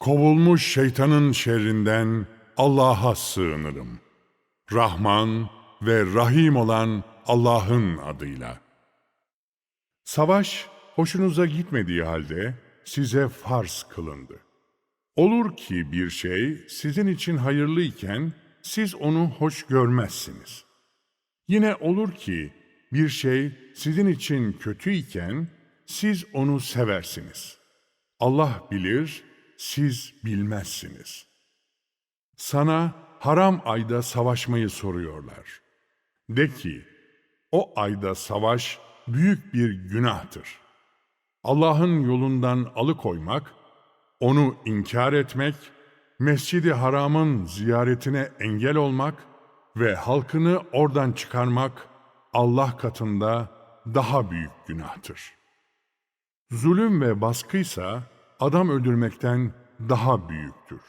Kovulmuş şeytanın şerrinden Allah'a sığınırım. Rahman ve Rahim olan Allah'ın adıyla. Savaş hoşunuza gitmediği halde size farz kılındı. Olur ki bir şey sizin için hayırlıyken siz onu hoş görmezsiniz. Yine olur ki bir şey sizin için kötüyken siz onu seversiniz. Allah bilir, siz bilmezsiniz. Sana haram ayda savaşmayı soruyorlar. De ki, o ayda savaş büyük bir günahtır. Allah'ın yolundan alıkoymak, onu inkar etmek, Mescid-i Haram'ın ziyaretine engel olmak ve halkını oradan çıkarmak Allah katında daha büyük günahtır. Zulüm ve baskıysa adam öldürmekten daha büyüktür.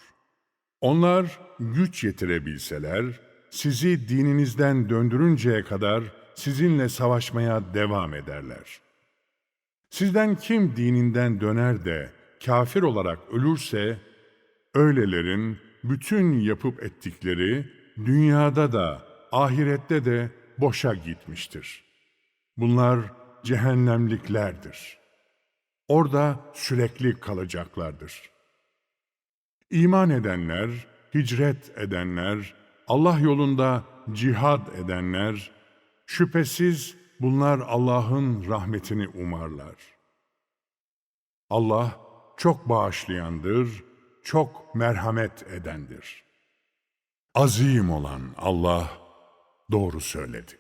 Onlar güç yetirebilseler, sizi dininizden döndürünceye kadar sizinle savaşmaya devam ederler. Sizden kim dininden döner de kafir olarak ölürse, öylelerin bütün yapıp ettikleri dünyada da ahirette de boşa gitmiştir. Bunlar cehennemliklerdir. Orada sürekli kalacaklardır. İman edenler, hicret edenler, Allah yolunda cihad edenler, şüphesiz bunlar Allah'ın rahmetini umarlar. Allah çok bağışlayandır, çok merhamet edendir. Azim olan Allah doğru söyledi.